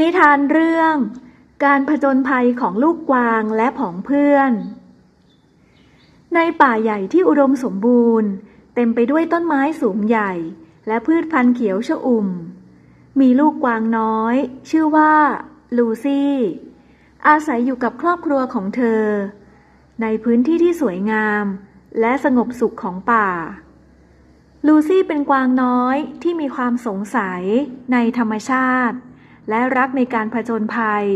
นิทานเรื่อง การผจญภัยของลูกกวางและผองเพื่อน ในป่าใหญ่ที่อุดมสมบูรณ์ เต็มไปด้วยต้นไม้สูงใหญ่ และพืชพันธุ์เขียวชอุ่ม มีลูกกวางน้อย ชื่อว่า ลูซี่ อาศัยอยู่กับครอบครัวของเธอ ในพื้นที่ที่สวยงาม และสงบสุขของป่า ลูซี่เป็นกวางน้อยที่มีความสงสัยในธรรมชาติ และรักในการผจญภัย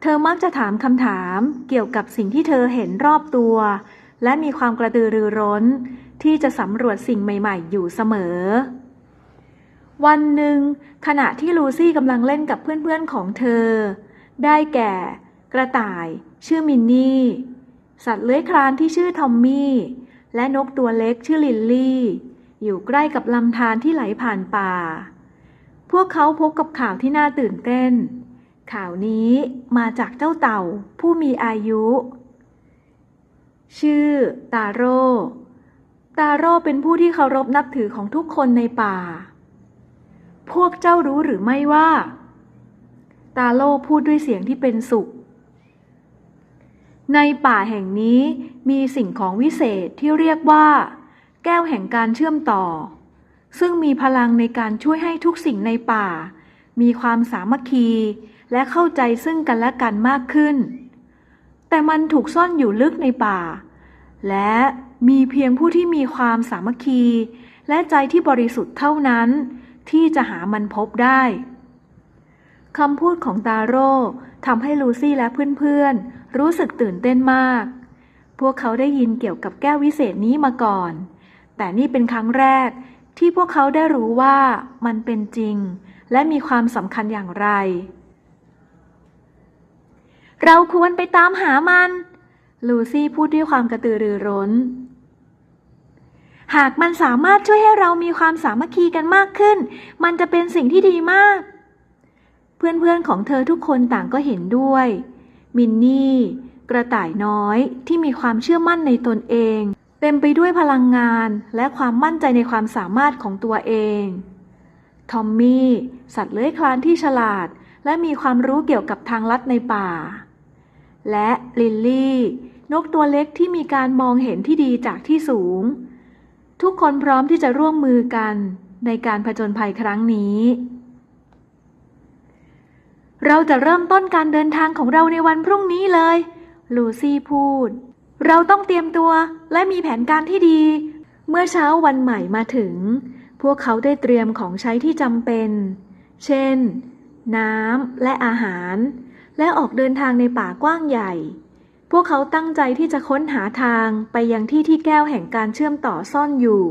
เธอมักจะถามคำถามเกี่ยวกับสิ่งที่เธอเห็นรอบตัว และมีความกระตือรือร้น ที่จะสำรวจสิ่งใหม่ ๆ อยู่เสมอ วันหนึ่ง ขณะที่ลูซี่กำลังเล่นกับเพื่อนๆของเธอ ได้แก่ กระต่าย ชื่อมินนี่ สัตว์เลื้อยคลานที่ชื่อทอมมี่ และนกตัวเล็กชื่อลิลลี่ อยู่ใกล้กับลำธารที่ไหลผ่านป่า พวกเขาพบกับข่าวที่น่าตื่นเต้น ข่าวนี้มาจากเจ้าเต่าผู้มีอายุ ชื่อ ตาโร่ ตาโร่เป็นผู้ที่เคารพนับถือของทุกคนในป่า พวกเจ้ารู้หรือไม่ว่า ตาโร่พูดด้วยเสียงที่เป็นสุข ในป่าแห่งนี้มีสิ่งของวิเศษที่เรียกว่า แก้วแห่งการเชื่อมต่อ ซึ่งมีพลังในการช่วยให้ทุกสิ่งในป่า มีความสามัคคี และเข้าใจซึ่งกันและกันมากขึ้น แต่มันถูกซ่อนอยู่ลึกในป่า และมีเพียงผู้ที่มีความสามัคคี และใจที่บริสุทธิ์เท่านั้น ที่จะหามันพบได้คำพูดของตาโร่ทำให้ลูซี่และเพื่อนๆ รู้สึกตื่นเต้นมาก พวกเขาได้ยินเกี่ยวกับแก้ววิเศษนี้มาก่อน แต่นี่เป็นครั้งแรก ที่พวกเขาได้รู้ว่ามันเป็นจริง และมีความสำคัญอย่างไร เราควรไปตามหามัน ลูซี่พูดด้วยความกระตือรือร้น หากมันสามารถช่วยให้เรามีความสามัคคีกันมากขึ้น มันจะเป็นสิ่งที่ดีมาก เพื่อนๆของเธอทุกคนต่างก็เห็นด้วย มินนี่ กระต่ายน้อยที่มีความเชื่อมั่นในตนเอง เต็มไปด้วยพลังงานและความมั่นใจในความสามารถของตัวเอง ทอมมี่ สัตว์เลื้อยคลานที่ฉลาด และมีความรู้เกี่ยวกับทางลัดในป่า และลิลลี่ นกตัวเล็กที่มีการมองเห็นที่ดีจากที่สูง ทุกคนพร้อมที่จะร่วมมือกันในการผจญภัยครั้งนี้ เราจะเริ่มต้นการเดินทางของเราในวันพรุ่งนี้เลย ลูซี่พูด เราต้องเตรียมตัวและมีแผนการที่ดี เมื่อเช้าวันใหม่มาถึง พวกเขาได้เตรียมของใช้ที่จำเป็น เช่น น้ำและอาหาร และออกเดินทางในป่ากว้างใหญ่ พวกเขาตั้งใจที่จะค้นหาทางไปยังที่ที่แก้วแห่งการเชื่อมต่อซ่อนอยู่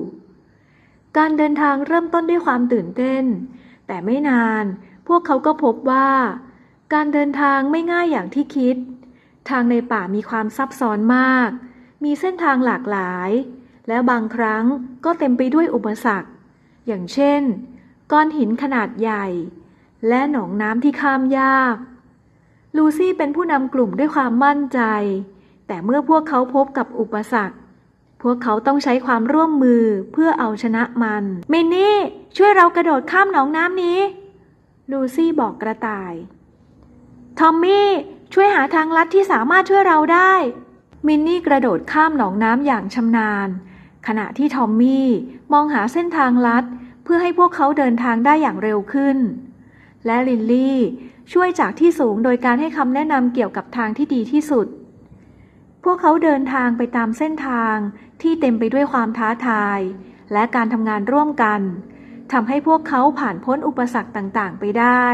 การเดินทางเริ่มต้นด้วยความตื่นเต้น แต่ไม่นาน พวกเขาก็พบว่า การเดินทางไม่ง่ายอย่างที่คิด ทางในป่ามีความซับซ้อนมาก มีเส้นทางหลากหลาย และบางครั้งก็เต็มไปด้วยอุปสรรค อย่างเช่น ก้อนหินขนาดใหญ่ และหนองน้ำที่ข้ามยาก ลูซี่เป็นผู้นำกลุ่มด้วยความมั่นใจ แต่เมื่อพวกเขาพบกับอุปสรรค พวกเขาต้องใช้ความร่วมมือเพื่อเอาชนะมันมินนี่ ช่วยเรากระโดดข้ามหนองน้ำนี้ ลูซี่บอกกระต่าย ทอมมี่ ช่วยหาทางลัดที่สามารถช่วยเราได้ มินนี่กระโดดข้ามหนองน้ำอย่างชำนาญ ขณะที่ทอมมี่มองหาเส้นทางลัด เพื่อให้พวกเขาเดินทางได้อย่างเร็วขึ้น และลินลี่ช่วยจากที่สูงโดยการให้คำแนะนำเกี่ยวกับทางที่ดีที่สุด พวกเขาเดินทางไปตามเส้นทางที่เต็มไปด้วยความท้าทาย และการทำงานร่วมกันทำให้พวกเขาผ่านพ้นอุปสรรคต่างๆ ไปได้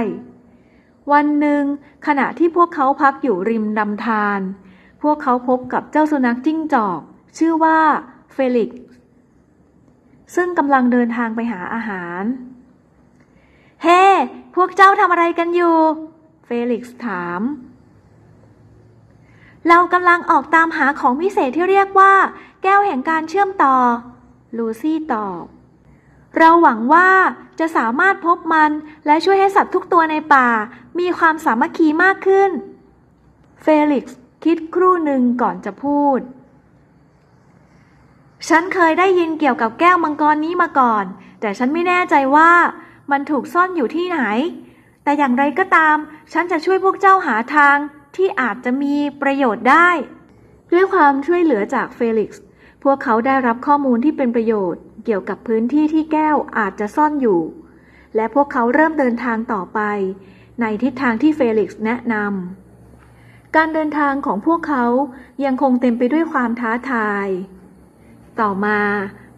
วันหนึ่งขณะที่พวกเขาพักอยู่ริมลำธารพวกเขาพบกับเจ้าสุนัขจิ้งจอก ชื่อว่าเฟลิกซ์ซึ่งกำลังเดินทางไปหาอาหาร เฮ้ hey, พวกเจ้าทำอะไรกันอยู่ เฟลิกซ์ถาม เรากำลังออกตามหาของพิเศษที่เรียกว่า แก้วแห่งการเชื่อมต่อ ลูซี่ตอบ เราหวังว่าจะสามารถพบมันและช่วยให้สัตว์ทุกตัวในป่า มีความสามัคคีมากขึ้น เฟลิกซ์คิดครู่หนึ่งก่อนจะพูด ฉันเคยได้ยินเกี่ยวกับแก้วมังกรนี้มาก่อน แต่ฉันไม่แน่ใจว่ามันถูกซ่อนอยู่ที่ไหนแแต่อย่างไรก็ตาม ฉันจะช่วยพวกเจ้าหาทางที่อาจจะมีประโยชน์ได้ ด้วยความช่วยเหลือจากเฟลิกซ์ พวกเขาได้รับข้อมูลที่เป็นประโยชน์ เกี่ยวกับพื้นที่ที่แก้วอาจจะซ่อนอยู่ และพวกเขาเริ่มเดินทางต่อไป ในทิศทางที่เฟลิกซ์แนะนำการเดินทางของพวกเขายังคงเต็มไปด้วยความท้าทาย ต่อมา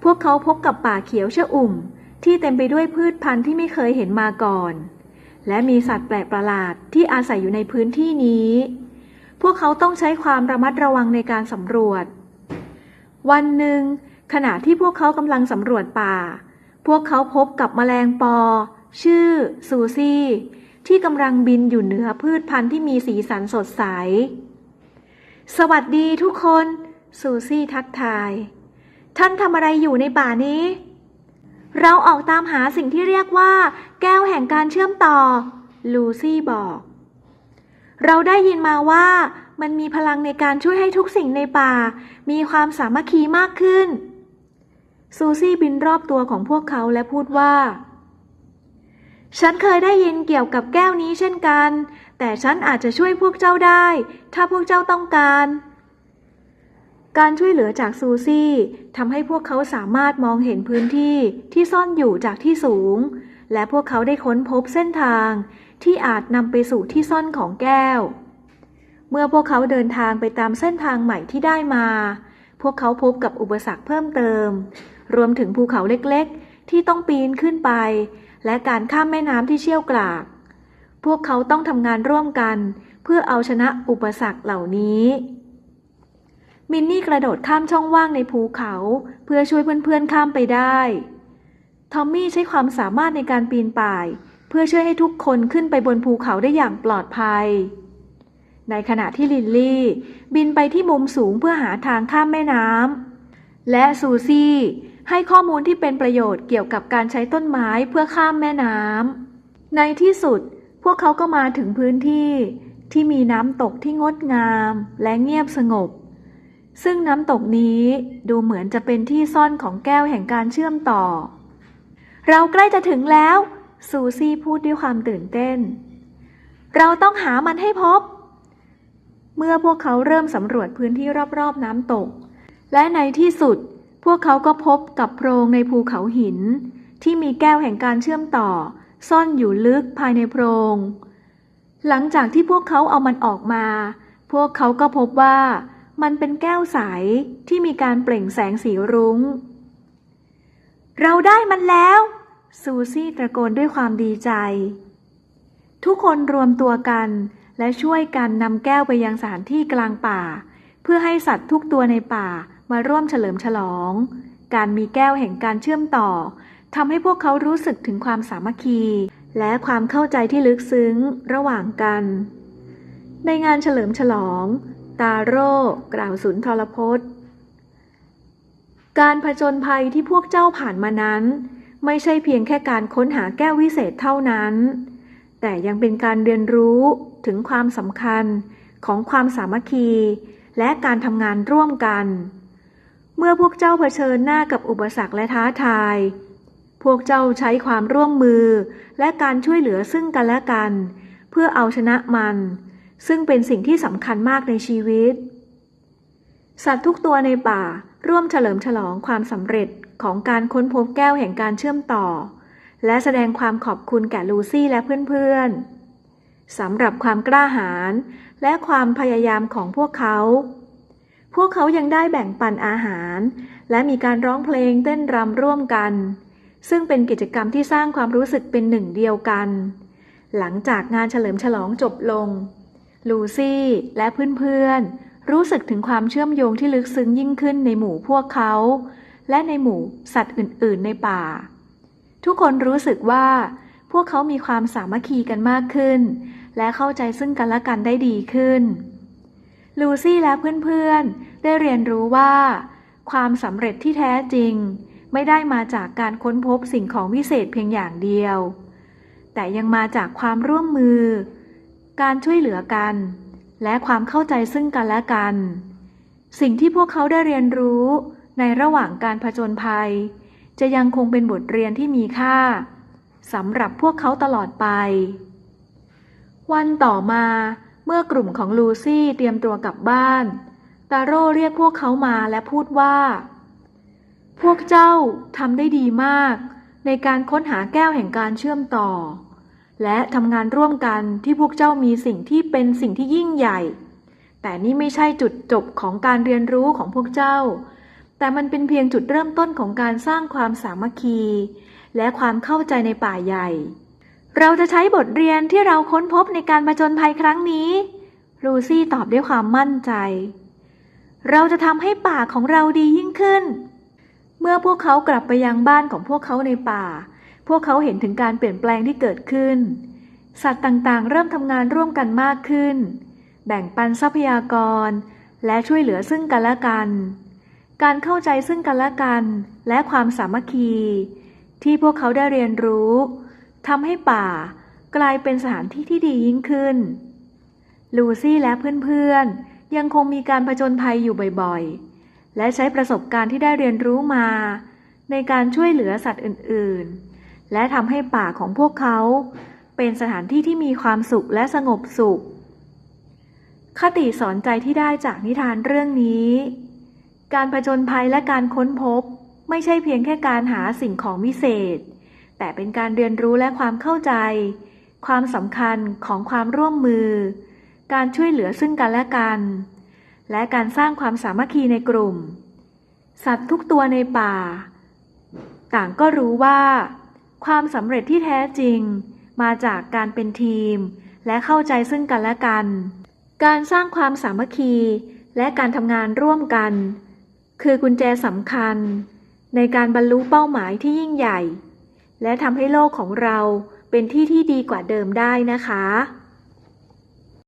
พวกเขาพบกับป่าเขียวชอุ่ม ที่เต็มไปด้วยพืชพันธุ์ที่ไม่เคยเห็นมาก่อน และมีสัตว์แปลกประหลาดที่อาศัยอยู่ในพื้นที่นี้ พวกเขาต้องใช้ความระมัดระวังในการสำรวจ วันหนึ่ง ขณะที่พวกเขากำลังสำรวจป่า พวกเขาพบกับแมลงปอ ชื่อ ซูซี่ ที่กำลังบินอยู่เหนือพืชพันธุ์ที่มีสีสันสดใส สวัสดีทุกคน ซูซี่ทักทาย ท่านทำอะไรอยู่ในป่านี้ เราออกตามหาสิ่งที่เรียกว่า แก้วแห่งการเชื่อมต่อ ลูซี่บอก เราได้ยินมาว่ามันมีพลังในการช่วยให้ทุกสิ่งในป่า มีความสามัคคีมากขึ้น ซูซี่บินรอบตัวของพวกเขาและพูดว่า ฉันเคยได้ยินเกี่ยวกับแก้วนี้เช่นกัน แต่ฉันอาจจะช่วยพวกเจ้าได้ ถ้าพวกเจ้าต้องการ การช่วยเหลือจากซูซี่ทำให้พวกเขาสามารถมองเห็นพื้นที่ที่ซ่อนอยู่จากที่สูง และพวกเขาได้ค้นพบเส้นทาง ที่อาจนำไปสู่ที่ซ่อนของแก้ว เมื่อพวกเขาเดินทางไปตามเส้นทางใหม่ที่ได้มาพวกเขาพบกับอุปสรรคเพิ่มเติม รวมถึงภูเขาเล็กๆ ที่ต้องปีนขึ้นไป และการข้ามแม่น้ำที่เชี่ยวกราก พวกเขาต้องทำงานร่วมกัน เพื่อเอาชนะอุปสรรคเหล่านี้ มินนี่กระโดดข้ามช่องว่างในภูเขา เพื่อช่วยเพื่อนๆข้ามไปได้ ทอมมี่ใช้ความสามารถในการปีนป่าย เพื่อช่วยให้ทุกคนขึ้นไปบนภูเขาได้อย่างปลอดภัยในขณะที่ลินลี่บินไปที่มุมสูงเพื่อหาทางข้ามแม่น้ำและซูซี่ ให้ข้อมูลที่เป็นประโยชน์เกี่ยวกับการใช้ต้นไม้เพื่อข้ามแม่น้ำ ในที่สุดพวกเขาก็มาถึงพื้นที่ที่มีน้ำตกที่งดงามและเงียบสงบ ซึ่งน้ำตกนี้ดูเหมือนจะเป็นที่ซ่อนของแก้วแห่งการเชื่อมต่อ เราใกล้จะถึงแล้ว ซูซี่พูดด้วยความตื่นเต้น เราต้องหามันให้พบ เมื่อพวกเขาเริ่มสำรวจพื้นที่รอบๆน้ำตก และในที่สุด พวกเขาก็พบกับโพรงในภูเขาหิน ที่มีแก้วแห่งการเชื่อมต่อ ซ่อนอยู่ลึกภายในโพรง หลังจากที่พวกเขาเอามันออกมา พวกเขาก็พบว่ามันเป็นแก้วใสที่มีการเปล่งแสงสีรุง้ง เราได้มันแล้ว ซูซี่ตะโกนด้วยความดีใจ ทุกคนรวมตัวกันและช่วยกันนำแก้วไปยังสถานที่กลางป่า เพื่อให้สัตว์ทุกตัวในป่า มาร่วมเฉลิมฉลอง การมีแก้วแห่งการเชื่อมต่อทำให้พวกเขารู้สึกถึงความสามัคคี และความเข้าใจที่ลึกซึ้งระหว่างกัน ในงานเฉลิมฉลอง ตาโร่กล่าวสุนทรพจน์ การผจญภัยที่พวกเจ้าผ่านมานั้น ไม่ใช่เพียงแค่การค้นหาแก้ววิเศษเท่านั้น แต่ยังเป็นการเรียนรู้ถึงความสำคัญของความสามัคคี และการทำงานร่วมกัน เมื่อพวกเจ้าเผชิญหน้ากับอุปสรรคและท้าทาย พวกเจ้าใช้ความร่วมมือและการช่วยเหลือซึ่งกันและกัน เพื่อเอาชนะมัน ซึ่งเป็นสิ่งที่สำคัญมากในชีวิต สัตว์ทุกตัวในป่าร่วมเฉลิมฉลองความสำเร็จของการค้นพบแก้วแห่งการเชื่อมต่อ และแสดงความขอบคุณแก่ลูซี่และเพื่อนๆสำหรับความกล้าหาญและความพยายามของพวกเขา พวกเขายังได้แบ่งปันอาหาร และมีการร้องเพลงเต้นรำร่วมกัน ซึ่งเป็นกิจกรรมที่สร้างความรู้สึกเป็นหนึ่งเดียวกัน หลังจากงานเฉลิมฉลองจบลง ลูซี่และเพื่อนๆ รู้สึกถึงความเชื่อมโยงที่ลึกซึ้งยิ่งขึ้นในหมู่พวกเขา และในหมู่สัตว์อื่นๆในป่า ทุกคนรู้สึกว่า พวกเขามีความสามัคคีกันมากขึ้น และเข้าใจซึ่งกันและกันได้ดีขึ้น ลูซี่และเพื่อนๆ ได้เรียนรู้ว่า ความสำเร็จที่แท้จริง ไม่ได้มาจากการค้นพบสิ่งของวิเศษเพียงอย่างเดียว แต่ยังมาจากความร่วมมือ การช่วยเหลือกัน และความเข้าใจซึ่งกันและกัน สิ่งที่พวกเขาได้เรียนรู้ในระหว่างการผจญภัย จะยังคงเป็นบทเรียนที่มีค่าสำหรับพวกเขาตลอดไป วันต่อมา เมื่อกลุ่มของลูซี่เตรียมตัวกลับบ้าน ตาโร่เรียกพวกเขามาและพูดว่า พวกเจ้าทำได้ดีมาก ในการค้นหาแก้วแห่งการเชื่อมต่อ และทำงานร่วมกันที่พวกเจ้ามีสิ่งที่เป็นสิ่งที่ยิ่งใหญ่ แต่นี่ไม่ใช่จุดจบของการเรียนรู้ของพวกเจ้า แต่มันเป็นเพียงจุดเริ่มต้นของการสร้างความสามัคคี และความเข้าใจในป่าใหญ่ เราจะใช้บทเรียนที่เราค้นพบในการมาจนภัยครั้งนี้ ลูซี่ตอบด้วยความมั่นใจ เราจะทำให้ป่าของเราดียิ่งขึ้น เมื่อพวกเขากลับไปยังบ้านของพวกเขาในป่า พวกเขาเห็นถึงการเปลี่ยนแปลงที่เกิดขึ้น สัตว์ต่างๆ เริ่มทำงานร่วมกันมากขึ้น แบ่งปันทรัพยากร และช่วยเหลือซึ่งกันและกัน การเข้าใจซึ่งกันและกัน และความสามัคคี ที่พวกเขาได้เรียนรู้ ทำให้ป่ากลายเป็นสถานที่ที่ดียิ่งขึ้น ลูซี่และเพื่อนๆ ยังคงมีการผจญภัยอยู่บ่อยๆ และใช้ประสบการณ์ที่ได้เรียนรู้มา ในการช่วยเหลือสัตว์อื่นๆ และทำให้ป่าของพวกเขา เป็นสถานที่ที่มีความสุขและสงบสุข คติสอนใจที่ได้จากนิทานเรื่องนี้ การผจญภัยและการค้นพบ ไม่ใช่เพียงแค่การหาสิ่งของวิเศษ แต่เป็นการเรียนรู้และความเข้าใจ ความสำคัญของความร่วมมือ การช่วยเหลือซึ่งกันและกัน และการสร้างความสามัคคีในกลุ่ม สัตว์ทุกตัวในป่า ต่างก็รู้ว่า ความสำเร็จที่แท้จริง มาจากการเป็นทีม และเข้าใจซึ่งกันและกัน การสร้างความสามัคคีและการทำงานร่วมกัน คือกุญแจสำคัญ ในการบรรลุเป้าหมายที่ยิ่งใหญ่ และทำให้โลกของเราเป็นที่ที่ดีกว่าเดิมได้นะคะ